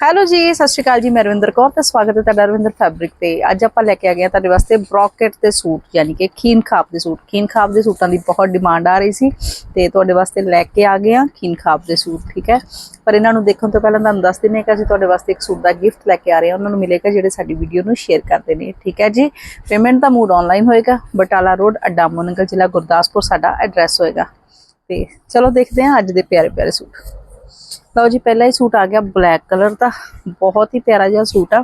Hello ਜੀ, ਸਤਿ ਸ਼੍ਰੀ ਅਕਾਲ ਜੀ, ਮੈਂ ਰਵਿੰਦਰ ਕੌਰ ਤੇ ਸਵਾਗਤ ਹੈ ਤੁਹਾਡਾ ਰਵਿੰਦਰ ਫੈਬਰਿਕ ਤੇ। ਅੱਜ ਆਪਾਂ ਲੈ ਕੇ ਆ ਗਏ ਹਾਂ ਤੁਹਾਡੇ ਵਾਸਤੇ ਬ੍ਰੋਕੇਟ ਦੇ ਸੂਟ, ਯਾਨੀ ਕਿ ਖੀਨ ਖਾਪ ਦੇ ਸੂਟ। ਖੀਨ ਖਾਬ ਦੇ ਸੂਟਾਂ ਦੀ ਬਹੁਤ ਡਿਮਾਂਡ ਆ ਰਹੀ ਸੀ ਤੇ ਤੁਹਾਡੇ ਵਾਸਤੇ ਲੈ ਕੇ ਆ ਗਏ ਹਾਂ ਖੀਨ ਖਾਪ ਦੇ ਸੂਟ, ਠੀਕ ਹੈ? ਪਰ ਇਹਨਾਂ ਨੂੰ ਦੇਖਣ ਤੋਂ ਪਹਿਲਾਂ ਤੁਹਾਨੂੰ ਦੱਸ ਦਿੰਦੇ ਹਾਂ ਕਿ ਅਸੀਂ ਤੁਹਾਡੇ ਵਾਸਤੇ ਇੱਕ ਸੂਟ ਦਾ ਗਿਫਟ ਲੈ ਕੇ ਆ ਰਹੇ ਹਾਂ। ਉਹਨਾਂ ਨੂੰ ਮਿਲੇਗਾ ਜਿਹੜੇ ਸਾਡੀ ਵੀਡੀਓ ਨੂੰ ਸ਼ੇਅਰ ਕਰਦੇ ਨੇ, ਠੀਕ ਹੈ ਜੀ? ਪੇਮੈਂਟ ਦਾ ਮੂਡ ਆਨਲਾਈਨ ਹੋਏਗਾ, ਬਟਾਲਾ ਰੋਡ, ਅੱਡਾ ਮੋਨਗਲ ਜ਼ਿਲ੍ਹਾ ਗੁਰਦਾਸਪੁਰ ਸਾਡਾ ਐਡਰੈਸ ਹੋਏਗਾ। ਤੇ ਚਲੋ ਦੇਖਦੇ ਹਾਂ ਅੱਜ ਦੇ ਪਿਆਰੇ ਪਿਆਰੇ ਸੂਟ। ਲਓ ਜੀ, ਪਹਿਲਾ ਹੀ ਸੂਟ ਆ ਗਿਆ ਬਲੈਕ ਕਲਰ ਦਾ। ਬਹੁਤ ਹੀ ਪਿਆਰਾ ਜਿਹਾ ਸੂਟ ਆ।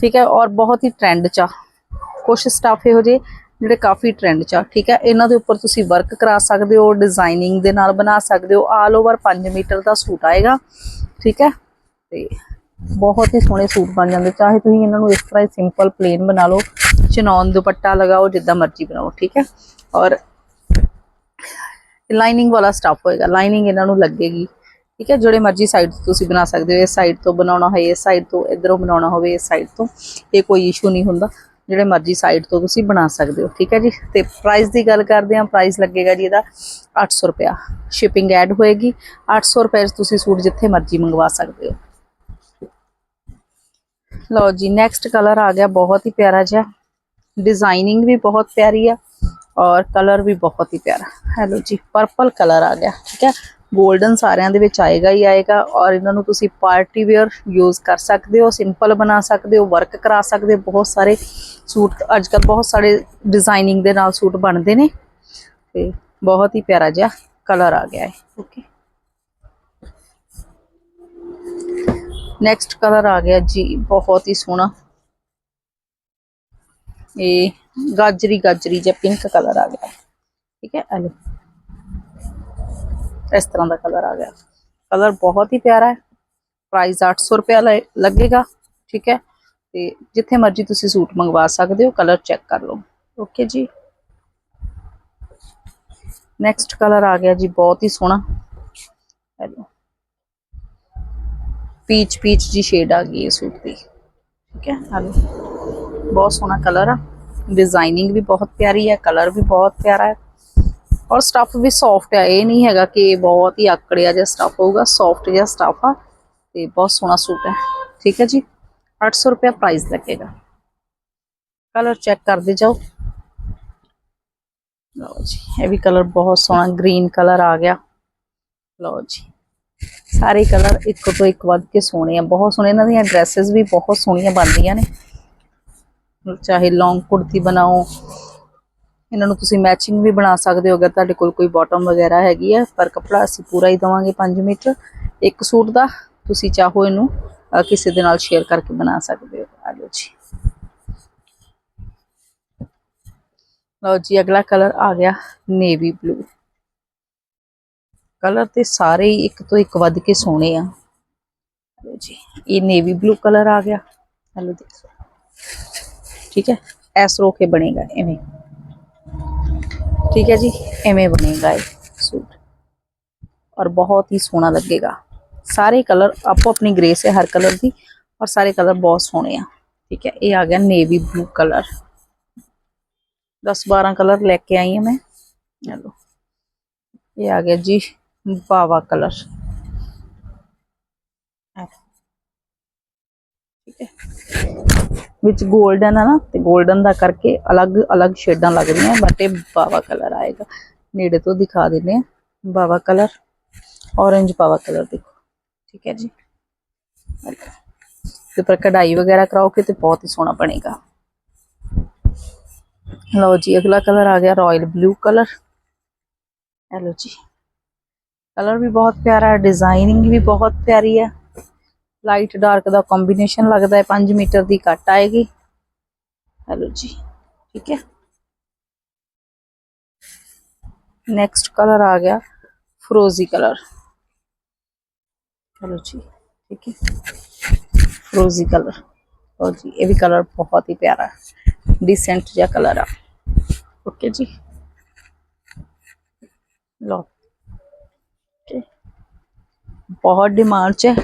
ਠੀਕ ਹੈ, ਔਰ ਬਹੁਤ ਹੀ ਟ੍ਰੈਂਡ ਚ ਆ। ਕੁਝ ਸਟਾਫ ਇਹੋ ਜਿਹੇ ਜਿਹੜੇ ਕਾਫੀ ਟ੍ਰੈਂਡ ਚ ਆ, ਠੀਕ ਹੈ। ਇਹਨਾਂ ਦੇ ਉੱਪਰ ਤੁਸੀਂ ਵਰਕ ਕਰਾ ਸਕਦੇ ਹੋ ਡਿਜ਼ਾਈਨਿੰਗ ਦੇ ਨਾਲ ਬਣਾ ਸਕਦੇ ਹੋ। ਆਲ ਓਵਰ 5 ਮੀਟਰ ਦਾ ਸੂਟ ਆਏਗਾ, ਠੀਕ ਹੈ। ਤੇ ਬਹੁਤ ਹੀ ਸੋਹਣੇ ਸੂਟ ਬਣ ਜਾਂਦੇ। ਚਾਹੇ ਤੁਸੀਂ ਇਹਨਾਂ ਨੂੰ ਇਸ ਤਰ੍ਹਾਂ ਹੀ ਸਿੰਪਲ ਪਲੇਨ ਬਣਾ ਲਓ ਚਨੌਨ ਦੁਪੱਟਾ ਲਗਾਓ, ਜਿੱਦਾਂ ਮਰਜ਼ੀ ਬਣਾਓ, ਠੀਕ ਹੈ। ਔਰ ਲਾਈਨਿੰਗ ਵਾਲਾ ਸਟਫ ਹੋਏਗਾ। ਲਾਈਨਿੰਗ ਇਹਨਾਂ ਨੂੰ ਲੱਗੇਗੀ। ਠੀਕ ਹੈ ਜਿਹੜੇ ਮਰਜ਼ੀ ਸਾਈਡ ਤੋਂ ਤੁਸੀਂ ਬਣਾ ਸਕਦੇ ਹੋ ਇਸ ਸਾਈਡ ਤੋਂ ਬਣਾਉਣਾ ਹੋਏ ਇਸ ਸਾਈਡ ਤੋਂ ਇਧਰੋਂ ਬਣਾਉਣਾ ਹੋਵੇ ਇਸ ਸਾਈਡ ਤੋਂ ਇਹ ਕੋਈ ਇਸ਼ੂ ਨਹੀਂ ਹੁੰਦਾ ਜਿਹੜੇ ਮਰਜ਼ੀ ਸਾਈਡ ਤੋਂ ਤੁਸੀਂ ਬਣਾ ਸਕਦੇ ਹੋ ਠੀਕ ਹੈ ਜੀ ਤੇ ਪ੍ਰਾਈਸ ਦੀ ਗੱਲ ਕਰਦੇ ਹਾਂ ਪ੍ਰਾਈਸ ਲੱਗੇਗਾ ਜੀ ਇਹਦਾ 800 ਰੁਪਿਆ ਸ਼ਿਪਿੰਗ ਐਡ ਹੋਏਗੀ 800 ਰੁਪਏ 'ਚ ਤੁਸੀਂ ਸੂਟ ਜਿੱਥੇ ਮਰਜ਼ੀ ਮੰਗਵਾ ਸਕਦੇ ਹੋ ਲਓ ਜੀ ਨੈਕਸਟ ਕਲਰ ਆ ਗਿਆ ਬਹੁਤ ਹੀ ਪਿਆਰਾ ਜਿਹਾ ਡਿਜ਼ਾਈਨਿੰਗ ਵੀ ਬਹੁਤ ਪਿਆਰੀ ਆ ਔਰ ਕਲਰ ਵੀ ਬਹੁਤ ਹੀ ਪਿਆਰਾ ਹੈਲੋ ਜੀ ਪਰਪਲ ਕਲਰ ਆ ਗਿਆ ਠੀਕ ਹੈ 골ਡਨ ਸਾਰਿਆਂ ਦੇ ਵਿੱਚ ਆਏਗਾ ਹੀ ਆਏਗਾ ਔਰ ਇਹਨਾਂ ਨੂੰ ਤੁਸੀਂ ਪਾਰਟੀ ਵੇਅਰ ਯੂਜ਼ ਕਰ ਸਕਦੇ ਹੋ, ਸਿੰਪਲ ਬਣਾ ਸਕਦੇ ਹੋ ਵਰਕ ਕਰਾ ਸਕਦੇ ਹੋ, ਬਹੁਤ ਸਾਰੇ ਸੂਟ ਅੱਜ ਕੱਲ ਬਹੁਤ ਸਾਰੇ ਡਿਜ਼ਾਈਨਿੰਗ ਦੇ ਨਾਲ ਸੂਟ ਬਣਦੇ ਨੇ ਤੇ ਬਹੁਤ ਹੀ ਪਿਆਰਾ ਜਿਹਾ ਕਲਰ ਆ ਗਿਆ ਹੈ ਓਕੇ ਨੈਕਸਟ ਕਲਰ ਆ ਗਿਆ ਜੀ, ਬਹੁਤ ਹੀ ਸੋਹਣਾ। ਇਹ ਗਾਜਰੀ ਗਾਜਰੀ ਜਿਹਾ ਪਿੰਕ ਕਲਰ ਆ ਗਿਆ, ਠੀਕ ਹੈ ਹਲੋ ਇਸ ਤਰ੍ਹਾਂ ਦਾ ਕਲਰ ਆ ਗਿਆ। ਕਲਰ ਬਹੁਤ ਹੀ ਪਿਆਰਾ ਹੈ। ਪ੍ਰਾਈਸ 800 ਰੁਪਏ ਲੱਗੇਗਾ, ਠੀਕ ਹੈ। ਤੇ ਜਿੱਥੇ ਮਰਜ਼ੀ ਤੁਸੀਂ ਸੂਟ ਮੰਗਵਾ ਸਕਦੇ ਹੋ, ਕਲਰ ਚੈੱਕ ਕਰ ਲਓ। ਓਕੇ ਜੀ। ਨੈਕਸਟ ਕਲਰ ਆ ਗਿਆ ਜੀ, ਬਹੁਤ ਹੀ ਸੋਹਣਾ। ਹੈਲੋ। ਪੀਚ ਪੀਚ ਜੀ ਸ਼ੇਡ ਆ ਗਈ ਹੈ ਸੂਟ ਦੀ, ਠੀਕ ਹੈ। ਹਲੋ। ਬਹੁਤ ਸੋਹਣਾ ਕਲਰ ਆ। ਡਿਜ਼ਾਈਨਿੰਗ ਵੀ ਬਹੁਤ ਪਿਆਰੀ ਹੈ ਕਲਰ ਵੀ ਬਹੁਤ ਪਿਆਰਾ ਹੈ। ਔਰ ਸਟਫ ਵੀ ਸੌਫਟ ਹੈ ਇਹ ਨਹੀਂ ਹੈਗਾ ਕਿ ਬਹੁਤ ਹੀ ਆਕੜਿਆ ਜਿਹਾ ਸਟਫ ਹੋਊਗਾ ਸੌਫਟ ਜਿਹਾ ਸਟਫ ਆ ਤੇ ਬਹੁਤ ਸੋਹਣਾ ਸੂਟ ਹੈ ਠੀਕ ਹੈ ਜੀ 800 ਰੁਪਏ ਪ੍ਰਾਈਸ ਲੱਗੇਗਾ ਕਲਰ ਚੈੱਕ ਕਰਦੇ ਜਾਓ ਲਓ ਜੀ ਇਹ ਵੀ ਕਲਰ ਬਹੁਤ ਸੋਹਣਾ ਗ੍ਰੀਨ ਕਲਰ ਆ ਗਿਆ ਲਓ ਜੀ ਸਾਰੇ ਕਲਰ ਇੱਕ ਤੋਂ ਇੱਕ ਵੱਧ ਕੇ ਸੋਹਣੇ ਆ ਬਹੁਤ ਸੋਹਣੇ ਇਹਨਾਂ ਦੀਆਂ ਡਰੈਸਸ ਵੀ ਬਹੁਤ ਸੋਹਣੀਆਂ ਬਣਦੀਆਂ ਨੇ ਚਾਹੇ ਲੌਂਗ ਕੁੜਤੀ ਬਣਾਓ ਇਹਨਾਂ ਨੂੰ ਤੁਸੀਂ ਮੈਚਿੰਗ ਵੀ ਬਣਾ ਸਕਦੇ ਹੋ, ਅਗਰ ਤੁਹਾਡੇ ਕੋਲ ਕੋਈ ਬਾਟਮ ਵਗੈਰਾ ਹੈਗੀ ਹੈ ਪਰ ਕਪੜਾ ਅਸੀਂ ਪੂਰਾ ਹੀ ਦਵਾਂਗੇ 5 ਮੀਟਰ ਇੱਕ ਸੂਟ ਦਾ ਤੁਸੀਂ ਚਾਹੋ ਇਹਨੂੰ ਕਿਸੇ ਦੇ ਨਾਲ ਸ਼ੇਅਰ ਕਰਕੇ ਬਣਾ ਸਕਦੇ ਹੋ। ਆ ਲਓ ਜੀ। ਲਓ ਜੀ, ਅਗਲਾ ਕਲਰ ਆ ਗਿਆ ਨੇਵੀ ਬਲੂ ਕਲਰ ਤੇ ਸਾਰੇ ਹੀ ਇੱਕ ਤੋਂ ਇੱਕ ਵੱਧ ਕੇ ਸੋਹਣੇ ਆ। ਲਓ ਜੀ, ਇਹ ਨੇਵੀ ਬਲੂ ਕਲਰ ਆ ਗਿਆ। ਹਲੋ ਦੇਖੋ। ਠੀਕ ਹੈ? ਐਸ ਰੋ ਕੇ ਬਣੇਗਾ ਐਵੇਂ ਠੀਕ ਹੈ ਜੀ ਐਵੇਂ ਬਣੇਗਾ ਇਹ ਸੂਟ ਔਰ ਬਹੁਤ ਹੀ ਸੋਹਣਾ ਲੱਗੇਗਾ ਸਾਰੇ ਕਲਰ ਆਪੋ ਆਪਣੀ ਗ੍ਰੇਸ ਹੈ ਹਰ ਕਲਰ ਦੀ ਔਰ ਸਾਰੇ ਕਲਰ ਬਹੁਤ ਸੋਹਣੇ ਆ ਠੀਕ ਹੈ ਇਹ ਆ ਗਿਆ ਨੇਵੀ ਬਲੂ ਕਲਰ 10 12 ਕਲਰ ਲੈ ਕੇ ਆਈ ਹਾਂ ਮੈਂ ਚਲੋ ਇਹ ਆ ਗਿਆ ਜੀ ਬਾਵਾ ਕਲਰ ਠੀਕ ਹੈ ਵਿੱਚ 골ਡਨ ਹੈ ਨਾ ਤੇ 골ਡਨ ਦਾ ਕਰਕੇ ਅਲੱਗ-ਅਲੱਗ ਸ਼ੇਡਾਂ ਲੱਗ ਰਹੀਆਂ ਬਟ ਇਹ ਬਾਵਾ ਕਲਰ ਆਏਗਾ ਨੇੜੇ ਤੋਂ ਦਿਖਾ ਦਿੰਦੇ ਆ ਬਾਵਾ ਕਲਰ ਔਰੇਂਜ ਬਾਵਾ ਕਲਰ ਦੇਖੋ ਠੀਕ ਹੈ ਜੀ ਤੇ ਪਰ ਕਢਾਈ ਵਗੈਰਾ ਕਰਾਓਗੇ ਤੇ ਬਹੁਤ ਹੀ ਸੋਹਣਾ ਬਣੇਗਾ ਲਓ ਜੀ ਅਗਲਾ ਕਲਰ ਆ ਗਿਆ ਰਾਇਲ ਬਲੂ ਕਲਰ हेलो जी कलर भी बहुत प्यारा है डिज़ाइनिंग भी बहुत प्यारी है ਲਾਈਟ ਡਾਰਕ ਦਾ ਕੰਬੀਨੇਸ਼ਨ ਲੱਗਦਾ ਹੈ 5 ਮੀਟਰ ਦੀ ਕੱਟ ਆਏਗੀ ਹੈਲੋ ਜੀ ਠੀਕ ਹੈ ਨੈਕਸਟ ਕਲਰ ਆ ਗਿਆ ਫਰੋਜ਼ੀ ਕਲਰ ਹੈਲੋ ਜੀ ਠੀਕ ਹੈ ਫਰੋਜ਼ੀ ਕਲਰ ਲਓ ਜੀ ਇਹ ਵੀ ਕਲਰ ਬਹੁਤ ਹੀ ਪਿਆਰਾ ਹੈ ਡੀਸੈਂਟ ਜਿਹਾ ਕਲਰ ਆ ਓਕੇ ਜੀ ਲਓ ਓਕੇ ਬਹੁਤ ਡਿਮਾਂਡ 'ਚ ਹੈ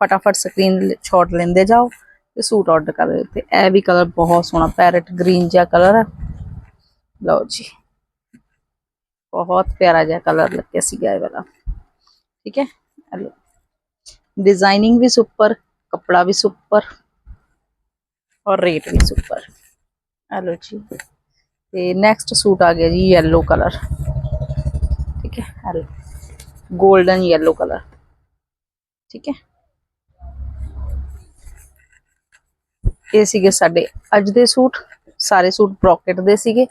फटाफट स्क्रीन शॉट लेंदे जाओ तो सूट ऑर्डर कर देते यह भी कलर बहुत सोहना पैरट ग्रीन जहा कलर है। लो जी। बहुत प्यारा जहा कलर लगे सी वाला। ठीक है? डिज़ाइनिंग भी सुपर कपड़ा भी सुपर और रेट भी सुपर हेलो जी। ते नेक्स्ट सूट आ गया जी येलो कलर ठीक है? हेलो। गोल्डन येलो कलर ठीक है? ਇਹ ਸੀਗੇ ਸਾਡੇ ਅੱਜ ਦੇ ਸੂਟ, ਸਾਰੇ ਸੂਟ ਬ੍ਰੋਕਟ ਦੇ ਸੀਗੇ।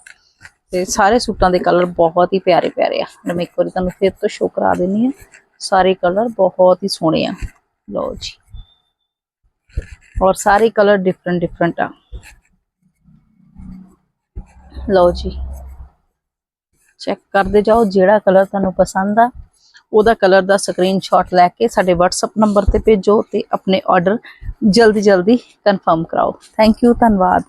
ਤੇ ਸਾਰੇ ਸੂਟਾਂ ਦੇ ਕਲਰ ਬਹੁਤ ਹੀ ਪਿਆਰੇ ਪਿਆਰੇ ਆ। ਮੈਂ ਇੱਕ ਵਾਰੀ ਤੁਹਾਨੂੰ ਫਿਰ ਤੋਂ ਸ਼ੋ ਕਰਾ ਦਿੰਨੀ ਆ ਸਾਰੇ ਕਲਰ ਬਹੁਤ ਹੀ ਸੋਹਣੇ ਆ। ਲਓ ਜੀ। ਔਰ ਸਾਰੇ ਕਲਰ ਡਿਫਰੈਂਟ ਡਿਫਰੈਂਟ ਆ। ਲਓ ਜੀ। ਚੈੱਕ ਕਰਦੇ ਜਾਓ ਜਿਹੜਾ ਕਲਰ ਤੁਹਾਨੂੰ ਪਸੰਦ ਆ। ਉਹਦਾ ਕਲਰ ਦਾ ਸਕਰੀਨਸ਼ਾਟ ਲੈ ਕੇ ਸਾਡੇ WhatsApp ਨੰਬਰ ਤੇ ਭੇਜੋ ਤੇ ਆਪਣੇ ਆਰਡਰ ਜਲਦੀ ਜਲਦੀ ਕਨਫਰਮ ਕਰਾਓ। ਥੈਂਕ ਯੂ ਧੰਨਵਾਦ।